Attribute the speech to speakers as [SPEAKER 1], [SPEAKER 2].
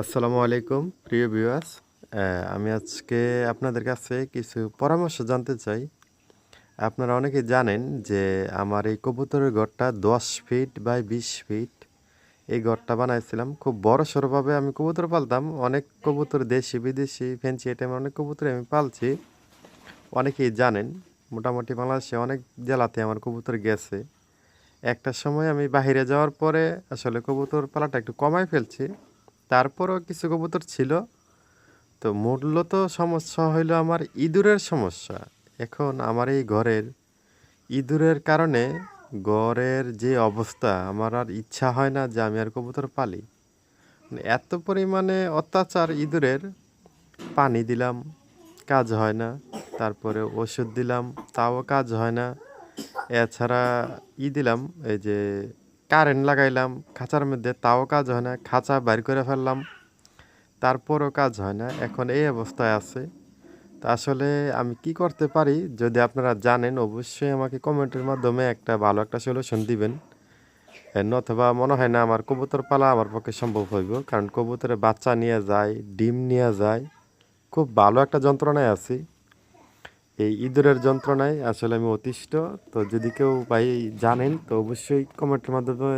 [SPEAKER 1] আসসালামু আলাইকুম, প্রিয় ভিউয়ার্স। আমি আজকে আপনাদের কাছে কিছু পরামর্শ জানতে চাই। আপনারা অনেকে জানেন যে আমার এই কবুতরের ঘরটা দশ ফিট বাই বিশ ফিট। এই ঘরটা বানাইছিলাম। খুব বড় সড়োভাবে আমি কবুতর পালতাম। অনেক কবুতর দেশি, বিদেশি ফেন্সি আইটেম অনেক কবুতর আমি পালছি। অনেকেই জানেন, মোটামুটি বাংলাদেশে অনেক জেলাতে আমার কবুতর গেছে। একটা সময় আমি বাইরে যাওয়ার পরে আসলে কবুতর পালাটা একটু কমাই ফেলছি। তারপরও কিছু কবুতর ছিল। তো মূলত সমস্যা হইল আমার ইঁদুরের সমস্যা। এখন আমার এই ঘরের ইঁদুরের কারণে ঘরের যে অবস্থা, আমার আর ইচ্ছা হয় না যে আমি আর কবুতর পালি। মানে এত পরিমাণে অত্যাচার ইঁদুরের। পানি দিলাম, কাজ হয় না। তারপরে ওষুধ দিলাম, তাও কাজ হয় না। এছাড়া ই দিলাম, এই যে কারেন্ট লাগাইলাম, খাঁচার মধ্যে তাও কাজ হয় না, খাঁচা বাইর করে ফেললাম, তারপরও কাজ হয় না, এখন এই অবস্থায় আছে। তা আসলে আমি কি করতে পারি? যদি আপনারা জানেন, অবশ্যই আমাকে কমেন্টের মাধ্যমে একটা ভালো একটা সলিউশন দিবেন। অথবা মনে হয় না আমার কবুতর পালা আমার পক্ষে সম্ভব হইব, কারণ কবুতরের বাচ্চা নিয়ে যায়, ডিম নিয়ে যায়, খুব ভালো একটা যন্ত্রণায় আছি। এই ইঁদুরের যন্ত্রণায় আসলে আমি অতিষ্ঠ। তো যদি কেউ ভাই জানেন, তো অবশ্যই কমেন্টের মাধ্যমে